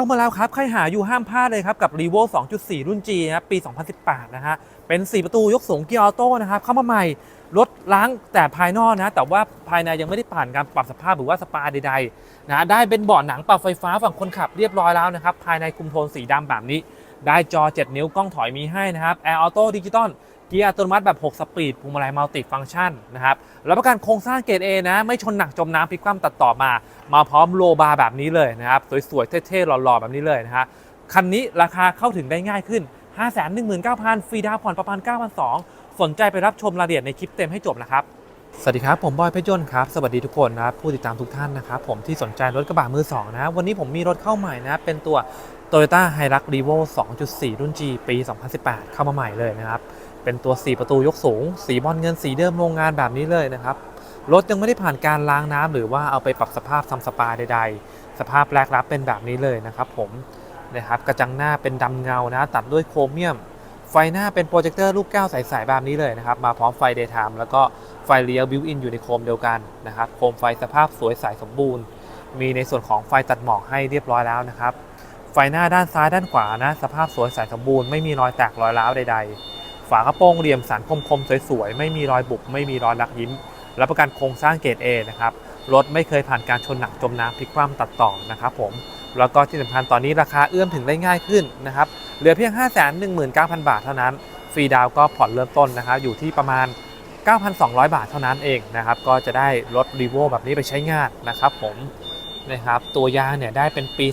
เข้ามาแล้วครับ ใครหาอยู่ห้ามพลาดเลยครับ กับ r e v o 2.4 รุ่น G นะครับปี 2018 นะฮะ เป็น 4 ประตูยกสูงเกียร์ออโต้นะครับ เข้ามาใหม่ รถล้างแต่ภายนอกนะ แต่ว่าภายในยังไม่ได้ผ่านการปรับสภาพหรือว่าสปาใดๆนะ ได้เป็นเบาะหนังปรับไฟฟ้าฝั่งคนขับเรียบร้อยแล้วนะครับ ภายในคุมโทนสีดำแบบนี้ ได้จอ 7 นิ้วกล้องถอยมีให้นะครับ Air Auto Digital เกียร์อัตโนมัติแบบ 6 สปีดพวงมาลัยมัลติฟังก์ชันนะครับรับประกันโครงสร้างเกรด A นะ ไม่ชนหนักจมน้ำพลิกคว่ำตัดต่อมา มาพร้อมโลบาร์แบบนี้เลยนะครับ สวยๆ เท่ๆ หล่อๆ แบบนี้เลยนะฮะคันนี้ราคาเข้าถึงได้ง่ายขึ้น 519,000 ฟรีดาวผ่อนประมาณ 9,200 สนใจไปรับชมรายละเอียดในคลิปเต็มให้จบนะครับสวัสดีครับ ผมบอยเพชรยนต์ครับ สวัสดีทุกคนนะครับผู้ติดตามทุกท่านนะครับ ผมที่สนใจรถกระบะมือสองนะ วันนี้ผมมีรถเข้าใหม่นะ เป็นตัว Toyota Hilux Revo 2.4 รุ่น G ปี 2018 เข้ามาใหม่เลยนะครับ เป็นตัว 4 ประตูยกสูง สีบอลเงินสีเดิมโรงงานแบบนี้เลยนะครับ รถยังไม่ได้ผ่านการล้างน้ำหรือว่าเอาไปปรับสภาพทำสปาใด ๆ สภาพแรกรับเป็นแบบนี้เลยนะครับผมนะครับกระจังหน้าเป็นดำเงานะตัดด้วยโครเมียม ไฟหน้าเป็นโปรเจคเตอร์ลูกแก้วใสๆแบบนี้เลยนะครับ มาพร้อมไฟ daytime แล้วก็ไฟเลี้ยวบิวอินอยู่ในโคมเดียวกันนะครับโคมไฟสภาพสวยใสสมบูรณ์ มีในส่วนของไฟตัดหมอกให้เรียบร้อยแล้วนะครับไฟหน้าด้านซ้ายด้านขวานะสภาพสวยใสสมบูรณ์ไม่มีรอยแตกรอยร้าวใด ๆ ฝากระโปรงเหลี่ยมสันคมๆ สวยๆ ไม่มีรอยบุบไม่มีรอยลักยิ้ม รับประกันโครงสร้างเกรด A นะครับรถไม่เคยผ่านการชนหนักจมน้ำพลิกคว่ำตัดต่อนะครับผมแล้วก็ที่สำคัญตอนนี้ราคาเอื้อมถึงได้ง่ายขึ้นนะครับเหลือเพียง 519,000 บาทเท่านั้น ฟรีดาวก็ผ่อนเริ่มต้นนะครับอยู่ที่ประมาณ 9,200 บาทเท่านั้นเองนะครับก็จะได้รถรีโวแบบนี้ไปใช้งานนะครับผมนะครับตัวยางเนี่ยได้เป็นปี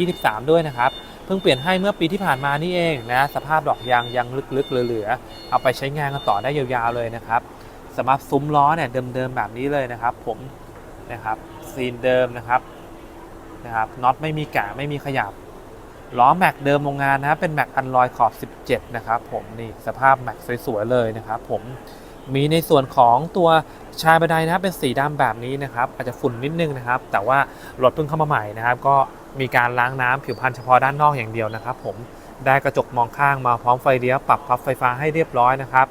2023 ด้วยนะครับ เพิ่งเปลี่ยนให้เมื่อปีที่ผ่านมานี่เองนะสภาพดอกยางยังลึกๆเหลือๆเอาไปใช้งานกันต่อได้ยาวๆเลยนะครับสำหรับซุ้มล้อเนี่ยเดิมๆแบบนี้เลยนะครับ ผมนะครับซีนเดิมนะครับนะครับน็อตไม่มีกะไม่มีขยับล้อแม็กเดิมโรงงานนะครับเป็นแม็กอันลอยขอบ 17 นะครับผมนี่สภาพแม็กสวยๆเลยนะครับผมมีในส่วนของตัวชายบันไดนะครับเป็นสีดำแบบนี้นะครับอาจจะฝุ่นนิดนึงนะครับ แต่ว่ารถเพิ่งเข้ามาใหม่นะครับ ก็ มีการล้างน้ำผิวพรรณเฉพาะด้านนอกอย่างเดียวนะครับผมได้กระจกมองข้างมาพร้อมไฟเลี้ยวปรับพับไฟฟ้าให้เรียบร้อยนะครับ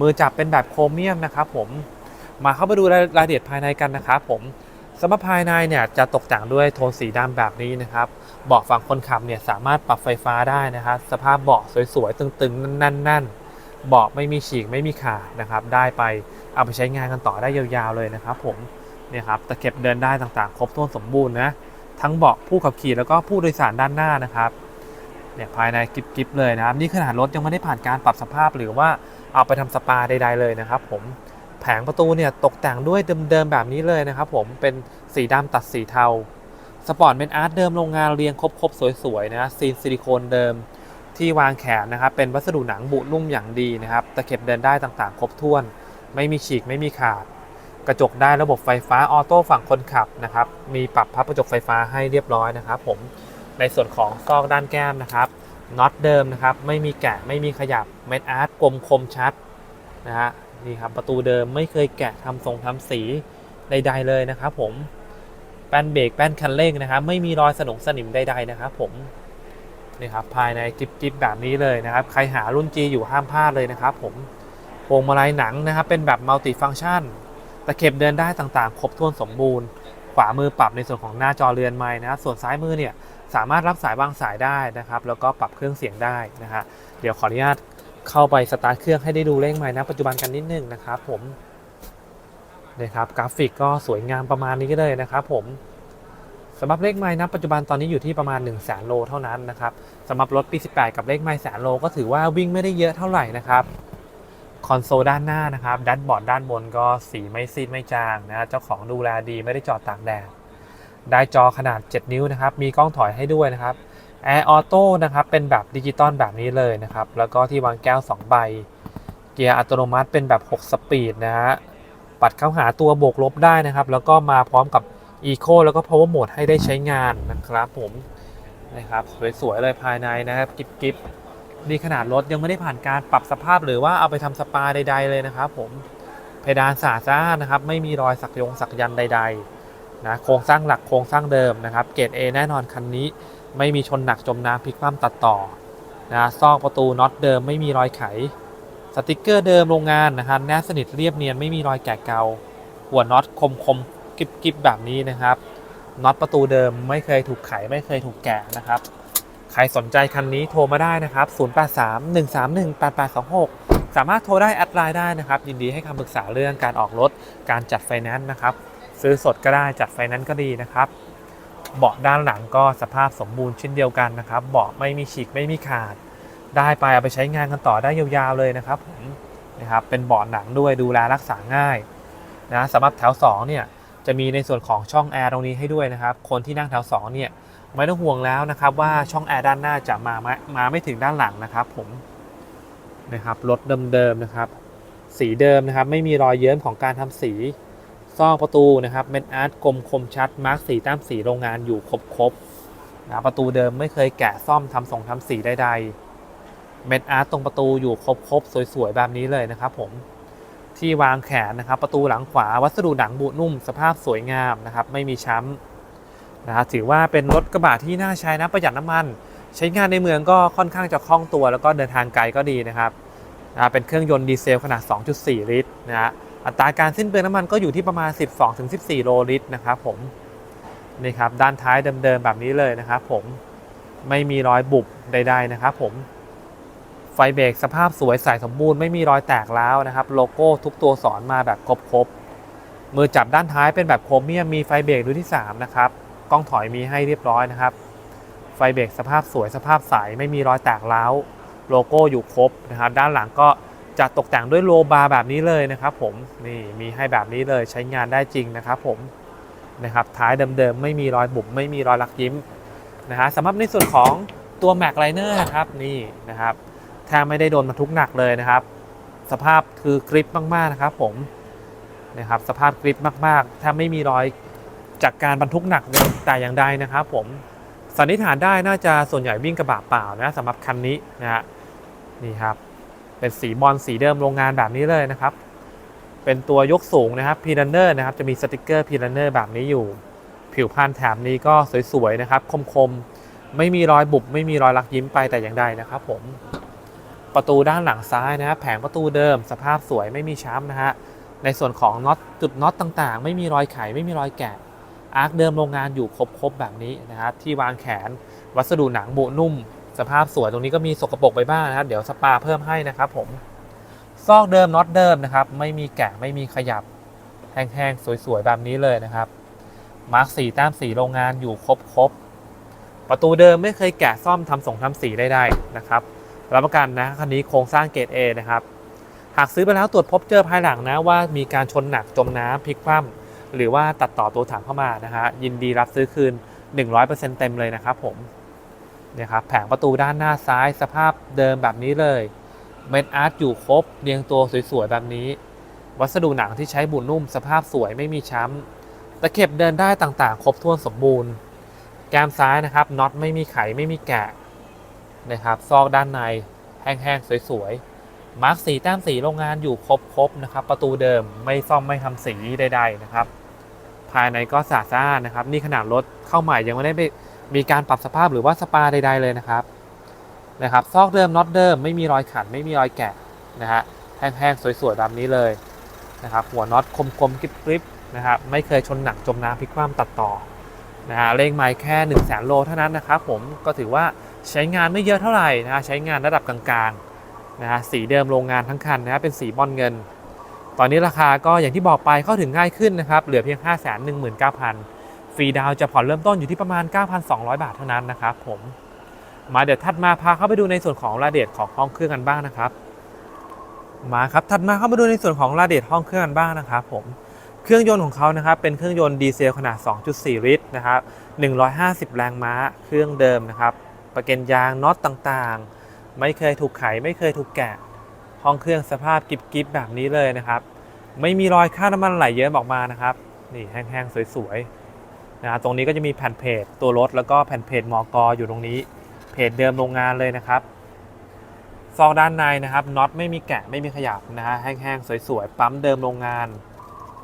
มือจับเป็นแบบโครเมียมนะครับผมมาเข้าไปดูรายละเอียดภายในกันนะครับผมสำหรับภายในเนี่ยจะตกแต่งด้วยโทนสีดำแบบนี้นะครับเบาะฝั่งคนขับเนี่ยสามารถปรับไฟฟ้าได้นะครับสภาพเบาะสวยๆตึงๆแน่นๆเบาะไม่มีฉีกไม่มีขาดนะครับได้ไปเอาไปใช้งานกันต่อได้ยาวๆเลยนะครับผมเนี่ยครับตะเข็บเดินได้ต่างๆ ครบถ้วนสมบูรณ์นะ ทั้งเบาะผู้ขับขี่แล้วก็ผู้โดยสารด้านหน้านะครับเนี่ยภายในกิบๆเลยนะครับ นี่ขนาดรถยังไม่ได้ผ่านการปรับสภาพหรือว่าเอาไปทำสปาใดๆเลยนะครับ ผมแผงประตูเนี่ยตกแต่งด้วยเดิมๆแบบนี้เลยนะครับ ผมเป็นสีดำตัดสีเทาสปอร์ตเป็นอาร์ตเดิมโรงงานเรียงครบๆสวยๆนะซีนซิลิโคนเดิมที่วางแขนนะครับ เป็นวัสดุหนังบุนุ่มอย่างดีนะครับตะเข็บเดินได้ต่างๆ ครบถ้วน ไม่มีฉีกไม่มีขาด กระจกได้ระบบไฟฟ้าออโต้ฝั่งคนขับนะครับ มีปรับพับกระจกไฟฟ้าให้เรียบร้อยนะครับ ผม ในส่วนของซอกด้านแก้มนะครับ น็อตเดิมนะครับ ไม่มีแกะ ไม่มีขยับ เม็ดอาร์ตกลมคมชัดนะฮะ นี่ครับ ประตูเดิมไม่เคยแกะทำทรงทำสีใดๆเลยนะครับ ผม แป้นเบรก แป้นคันเร่งนะครับ ไม่มีรอยสนงสนิมใด ๆ นะครับ ผมนี่ครับ ภายในจิบจิบแบบนี้เลยนะครับ ใครหารุ่น G อยู่ห้ามพลาดเลยนะครับ ผม พวงมาลัยหนังนะครับ เป็นแบบมัลติฟัง c t ชัน ตะเข็บเดินได้ต่างๆ ครบถ้วนสมบูรณ์ ขวามือปรับในส่วนของหน้าจอเรือนไม้นะส่วนซ้ายมือเนี่ยสามารถรับสายวางสายได้นะครับ แล้วก็ปรับเครื่องเสียงได้นะฮะเดี๋ยวขออนุญาตเข้าไปสตาร์ทเครื่องให้ได้ดูเลขไม้นะปัจจุบันกันนิดนึงนะครับผมนะครับกราฟิกก็สวยงามประมาณนี้ก็เลยนะครับผมสำหรับเลขไม้นะปัจจุบันตอนนี้อยู่ที่ประมาณ1 0 0 0 0แสนโลเท่านั้นนะครับสำหรับรถปี 18 กับเลขไม้แสนโลก็ถือว่าวิ่งไม่ได้เยอะเท่าไหร่นะครับ คอนโซลด้านหน้านะครับดัชบอร์ดด้านบนก็สีไม่ซีดไม่จางนะเจ้าของดูแลดีไม่ได้จอดตากแดดได้จอขนาด 7 นิ้วนะครับ มีกล้องถอยให้ด้วยนะครับแอร์ออโต้นะครับ เป็นแบบดิจิตอลแบบนี้เลยนะครับ แล้วก็ที่วางแก้ว 2 ใบ เกียร์อัตโนมัติเป็นแบบ 6 สปีดนะฮะ ปัดเข้าหาตัวโบกลบได้นะครับ แล้วก็มาพร้อมกับ Eco แล้วก็ Power Mode ให้ได้ใช้งานนะครับผม นะครับ สวย ๆ เลยภายในนะครับ กิบกิบ นี่ขนาดรถยังไม่ได้ผ่านการปรับสภาพหรือว่าเอาไปทำสปาใด ๆ เลยนะครับผมเพดานสาซ่านะครับ ไม่มีรอยสักยงสักยันใดๆนะโครงสร้างหลักโครงสร้างเดิมนะครับ เกรด A แน่นอนคันนี้ ไม่มีชนหนักจมน้ำพลิกคว่ำตัดต่อนะซอกประตูน็อตเดิมไม่มีรอยไข สติกเกอร์เดิมโรงงานนะครับแนบสนิทเรียบเนียนไม่มีรอยแกะเกาหัวน็อตคมคมๆกิบกิบแบบนี้นะครับน็อตประตูเดิมไม่เคยถูกไขไม่เคยถูกแกะนะครับ ใครสนใจคันนี้โทรมาได้นะครับ 0831318826 สามารถโทรได้แอดไลน์ได้นะครับ ยินดีให้คำปรึกษาเรื่องการออกรถ การจัดไฟแนนซ์นะครับ ซื้อสดก็ได้จัดไฟแนนซ์ก็ดีนะครับ เบาะด้านหลังก็สภาพสมบูรณ์เช่นเดียวกันนะครับ เบาะไม่มีฉีกไม่มีขาด ได้ไปเอาไปใช้งานกันต่อได้ยาวๆเลยนะครับผมนะครับ เป็นเบาะหนังด้วยดูแลรักษาง่ายนะสำหรับแถว2เนี่ยจะมีในส่วนของช่องแอร์ตรงนี้ให้ด้วยนะครับ คนที่นั่งแถว2เนี่ย ไม่ต้องห่วงแล้วนะครับว่าช่องแอร์ด้านหน้าจะมามามาไม่ถึงด้านหลังนะครับ ผมนะครับรถเดิมๆนะครับ สีเดิมนะครับ ไม่มีรอยเยิ้มของการทำสีซอกประตูนะครับเม็ดอาร์ตกลมคมชัดมาร์กสีตามสีโรงงานอยู่ครบๆนะประตูเดิมไม่เคยแกะซ่อมทำส่งทำสีใดๆเม็ดอาร์ตตรงประตูอยู่ครบๆสวยๆแบบนี้เลยนะครับ ผมที่วางแขนนะครับ ประตูหลังขวาวัสดุหนังบุนุ่มสภาพสวยงามนะครับ ไม่มีช้ำ นะครับถือว่าเป็นรถกระบะที่น่าใช้นะประหยัดน้ำมัน ใช้งานในเมืองก็ค่อนข้างจะคล่องตัว แล้วก็เดินทางไกลก็ดีนะครับนะเป็นเครื่องยนต์ดีเซลขนาด 2.4 ลิตรนะฮะอัตราการสิ้นเปลืองน้ำมันก็อยู่ที่ประมาณ 12-14 โลลิตรนะครับผมนี่ครับด้านท้ายเดิมๆแบบนี้เลยนะครับผมไม่มีรอยบุบใดๆนะครับผมไฟเบรกสภาพสวยใสสมบูรณ์ไม่มีรอยแตกแล้วนะครับ โลโก้ทุกตัวสอนมาแบบครบๆมือจับด้านท้ายเป็นแบบโครเมียมมีไฟเบรกรุ่นที่ 3 นะครับ กล้องถอยมีให้เรียบร้อยนะครับ ไฟเบรกสภาพสวยสภาพใสไม่มีรอยแตกแล้วโลโก้อยู่ครบนะครับ ด้านหลังก็จะตกแต่งด้วยโลบาร์แบบนี้เลยนะครับผมนี่มีให้แบบนี้เลยใช้งานได้จริงนะครับผมนะครับท้ายเดิมๆไม่มีรอยบุบไม่มีรอยลักยิ้มนะฮะสำหรับในส่วนของตัว Mac Liner นะครับนี่นะครับแทบไม่ได้โดนบรรทุกหนักเลยนะครับ สภาพคือกริปมากๆนะครับผมนะครับสภาพกริปมากๆแทบไม่มีรอย จากการบรรทุกหนักเลยแต่อย่างใดนะครับผมสันนิษฐานได้น่าจะส่วนใหญ่วิ่งกระบะเปล่านะสำหรับคันนี้นะฮะนี่ครับ เป็นสีบอลสีเดิมโรงงานแบบนี้เลยนะครับ เป็นตัวยกสูงนะครับพีรันเนอร์นะครับจะมีสติกเกอร์พีรันเนอร์แบบนี้อยู่ ผิวพรรณแถบนี้ก็สวยๆนะครับ คมๆ ไม่มีรอยบุบไม่มีรอยลักยิ้มไปแต่อย่างใดนะครับผมประตูด้านหลังซ้ายนะครับแผงประตูเดิม สภาพสวยไม่มีช้ำนะฮะในส่วนของน็อตจุดน็อตต่างๆ ไม่มีรอยไขไม่มีรอยแกะ อาร์คเดิมโรงงานอยู่ครบๆแบบนี้นะครับที่วางแขนวัสดุหนังบุนุ่ม สภาพสวยตรงนี้ก็มีสกปรกไปบ้างนะครับ เดี๋ยวสปาเพิ่มให้นะครับผมซอกเดิมน็อตเดิมนะครับ ไม่มีแกะไม่มีขยับแห้งๆ สวยๆ แบบนี้เลยนะครับ มาร์กสีแต้มสีโรงงานอยู่ครบๆ ประตูเดิมไม่เคยแกะซ่อมทำส่งทำสีใดๆนะครับรับประกันนะคันนี้โครงสร้างเกรด A นะครับ หากซื้อไปแล้วตรวจพบเจอภายหลังนะว่ามีการชนหนักจมน้ำพลิกคว่ำ หรือว่าตัดต่อตัวถังเข้ามานะฮะยินดีรับซื้อคืน 100%เต็มเลยนะครับผมเนี่ยครับแผงประตูด้านหน้าซ้ายสภาพเดิมแบบนี้เลยเม็ดอาร์ตอยู่ครบเรียงตัวสวยๆแบบนี้ วัสดุหนังที่ใช้บุนุ่ม สภาพสวยไม่มีช้ำตะเข็บเดินได้ต่างๆ ครบถ้วนสมบูรณ์ แก้มซ้ายนะครับน็อตไม่มีไขไม่มีแกะนะครับซอกด้านในแห้งๆสวยๆมาร์กสีแต้มสีโรงงานอยู่ครบๆนะครับ ประตูเดิมไม่ซ่อมไม่ทำสีใดๆนะครับ ภายในก็สะอาดสะอานนะครับ นี่ขนาดรถเข้าใหม่ยังไม่ได้ไปมีการปรับสภาพหรือว่าสปาใด ๆ เลยนะครับนะครับซอกเดิมน็อตเดิมไม่มีรอยขัดไม่มีรอยแกะนะฮะแห้งๆสวยๆแบบนี้เลยนะครับหัวน็อตคมๆกริบๆนะครับไม่เคยชนหนักจมน้ำพลิกคว่ำตัดต่อนะฮะเลขไมล์แค่ 1 0 0 0 0แสนโลเท่านั้นนะครับผมก็ถือว่าใช้งานไม่เยอะเท่าไหร่นะฮะใช้งานระดับกลางๆนะฮะสีเดิมโรงงานทั้งคันนะฮะเป็นสีบอลเงิน ตอนนี้ราคาก็อย่างที่บอกไปเข้าถึงง่ายขึ้นนะครับเหลือเพียง 5 1 9 0 0 0ฟรีดาวจะผ่อนเริ่มต้นอยู่ที่ประมาณ 9,200 บาทเท่านั้นนะครับผมมาเดี๋ยวถัดมาพาเข้าไปดูในส่วนของรายละเอียดของห้องเครื่องกันบ้างนะครับ มาครับถัดมาเข้ามาดูในส่วนของรายละเอียดห้องเครื่องกันบ้างนะครับผมเครื่องยนต์ของเขานะครับเป็นเครื่องยนต์ดีเซลขนาด 2.4 ลิตรนะครับ150 แรงม้า เครื่องเดิมนะครับ ประเก็นยางน็อตต่างๆ ไม่เคยถูกไขไม่เคยถูกแกะ ห้องเครื่องสภาพกิบๆแบบนี้เลยนะครับ ไม่มีรอยค่าน้ำมันไหลเยิ้มออกมานะครับนี่แห้งๆสวยๆนะตรงนี้ก็จะมีแผ่นเพจตัวรถแล้วก็แผ่นเพจมอกอยู่ตรงนี้ เพจเดิมโรงงานเลยนะครับซองด้านในนะครับน็อตไม่มีแกะไม่มีขยับนะฮะแห้งๆสวยๆปั๊มเดิมโรงงาน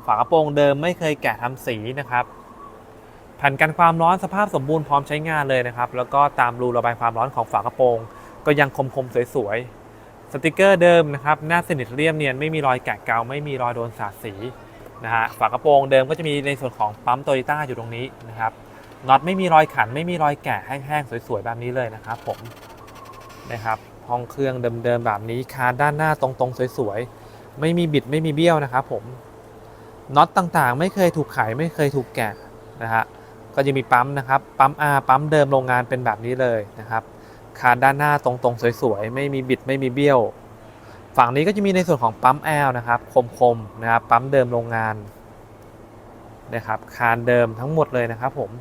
ฝากระโปรงเดิมไม่เคยแกะทำสีนะครับแผ่นกันความร้อนสภาพสมบูรณ์พร้อมใช้งานเลยนะครับ แล้วก็ตามรูระบายความร้อนของฝากระโปรง ก็ยังคมๆสวยๆ สติกเกอร์เดิมนะครับหน้าสนิทเรียบเนียนไม่มีรอยแกะเกาไม่มีรอยโดนสาดสีนะฮะฝากระโปรงเดิมก็จะมีในส่วนของปั๊มโตโยต้าอยู่ตรงนี้นะครับน็อตไม่มีรอยขันไม่มีรอยแกะแห้งๆสวยๆแบบนี้เลยนะครับผมนะครับห้องเครื่องเดิมๆแบบนี้คานด้านหน้าตรงๆสวยๆไม่มีบิดไม่มีเบี้ยวนะครับผมน็อตต่างๆ ไม่เคยถูกไขไม่เคยถูกแกะนะฮะก็จะมีปั๊มนะครับปั๊ม R ปั๊มเดิมโรงงานเป็นแบบนี้เลยนะครับ คานด้านหน้าตรงๆ สวยๆ ไม่มีบิดไม่มีเบี้ยว ฝั่งนี้ก็จะมีในส่วนของปั๊ม L นะครับ คมๆนะครับปั๊มเดิมโรงงานนะครับคานเดิมทั้งหมดเลยนะครับผม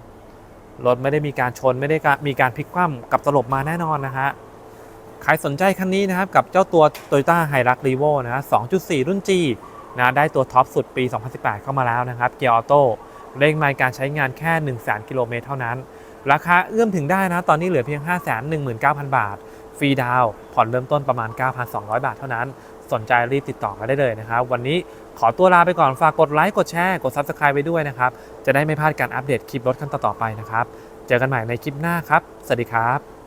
รถไม่ได้มีการชนไม่ได้มีการพลิกคว่ำกับตลบมาแน่นอนนะฮะใครสนใจคันนี้นะครับกับเจ้าตัว Toyota Hilux Revo นะฮะ2.4 รุ่น G นะได้ตัวท็อปสุดปี 2018 เข้ามาแล้วนะครับ เกียร์ออโต้เร่งไมล์การใช้งานแค่ 1 0 0 0 0กิโลเมตรเท่านั้น ราคาเอื้อมถึงได้นะ ตอนนี้เหลือเพียง 519,000 บาท ฟรีดาวน์ผ่อนเริ่มต้นประมาณ 9,200 บาทเท่านั้น สนใจรีบติดต่อมาได้เลยนะครับ วันนี้ขอตัวลาไปก่อน ฝากกดไลค์ กดแชร์ กด Subscribe ไปด้วยนะครับ จะได้ไม่พลาดการอัปเดตคลิปรถคันต่อๆไปนะครับ เจอกันใหม่ในคลิปหน้าครับ สวัสดีครับ